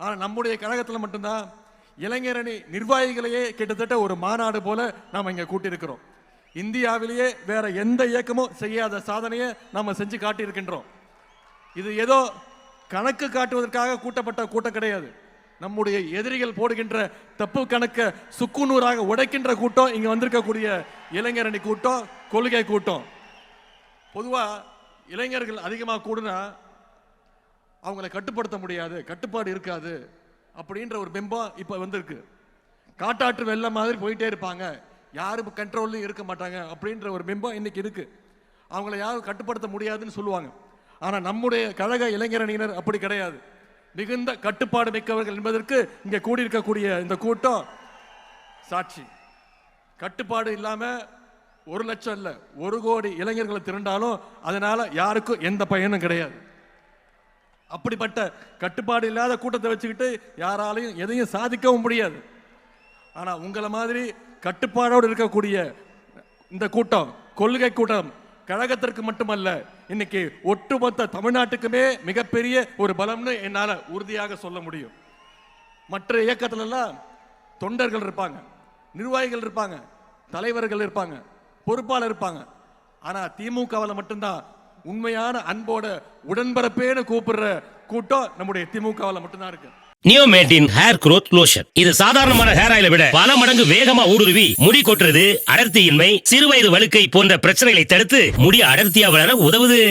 ஆனால் நம்முடைய கழகத்தில் மட்டும்தான் இளைஞரணி நிர்வாகிகளையே கிட்டத்தட்ட ஒரு மாநாடு போல நாம் இங்கே கூட்டியிருக்கிறோம். இந்தியாவிலேயே வேற எந்த இயக்கமும் செய்யாத சாதனையை நம்ம செஞ்சு காட்டியிருக்கின்றோம். இது ஏதோ கணக்கு காட்டுவதற்காக கூட்டப்பட்ட கூட்டம் கிடையாது. நம்முடைய எதிரிகள் போடுகின்ற தப்பு கணக்கை சுக்குநூறாக உடைக்கின்ற கூட்டம் இங்கே வந்திருக்கக்கூடிய இளைஞரணி கூட்டம் கொள்கை கூட்டம். பொதுவாக இளைஞர்கள் அதிகமாக கூடுனா அவங்கள கட்டுப்படுத்த முடியாது கட்டுப்பாடு இருக்காது அப்படின்ற ஒரு பிம்பம் இப்போ வந்திருக்கு. காட்டாற்று வெள்ளம் மாதிரி போயிட்டே இருப்பாங்க. யாரும் கண்ட்ரோல்லையும் இருக்க மாட்டாங்க அப்படின்ற ஒரு பிம்பம் இன்னைக்கு இருக்கு. அவங்கள யாரும் கட்டுப்படுத்த முடியாதுன்னு சொல்லுவாங்க. ஆனால் நம்முடைய கழக இளைஞரணியினர் அப்படி கிடையாது. மிகுந்த கட்டுப்பாடு மிக்கவர்கள் என்பதற்கு இங்கே கூடியிருக்கக்கூடிய இந்த கூட்டம் சாட்சி. கட்டுப்பாடு இல்லாமல் ஒரு லட்சம் இல்லை ஒரு கோடி இளைஞர்களை திரண்டாலும் அதனால் யாருக்கும் எந்த பயனும் கிடையாது. அப்படிப்பட்ட கட்டுப்பாடு இல்லாத கூட்டத்தை வச்சுக்கிட்டு யாராலையும் எதையும் சாதிக்கவும் முடியாது. ஆனால் உங்களை மாதிரி கட்டுப்பாடோடு இருக்கக்கூடிய இந்த கூட்டம் கொள்கை கூட்டம் கழகத்திற்கு மட்டுமல்ல இன்னைக்கு ஒட்டுமொத்த தமிழ்நாட்டுக்குமே மிகப்பெரிய ஒரு பலம்னு என்னால் உறுதியாக சொல்ல முடியும். மற்ற இயக்கத்திலெல்லாம் தொண்டர்கள் இருப்பாங்க நிர்வாகிகள் இருப்பாங்க தலைவர்கள் இருப்பாங்க பொறுப்பாளர் இருப்பாங்க. ஆனால் திமுகவில் மட்டும்தான் உண்மையான அன்போட உடன்பரப்பேன்னு கூப்பிடுற கூட்டம் நம்முடைய திமுகவில் மட்டும்தான் இருக்கு. நியோமேட்டின் ஹேர் குரோத் லோஷன் இது சாதாரணமான ஹேர் ஆயில விட பல மடங்கு வேகமா ஊடுருவி முடி கொட்டுறது அடர்த்தியின்மை சிறுவயது வழுக்கை போன்ற பிரச்சனைகளை தடுத்து முடி அடர்த்தியா வளர உதவுது.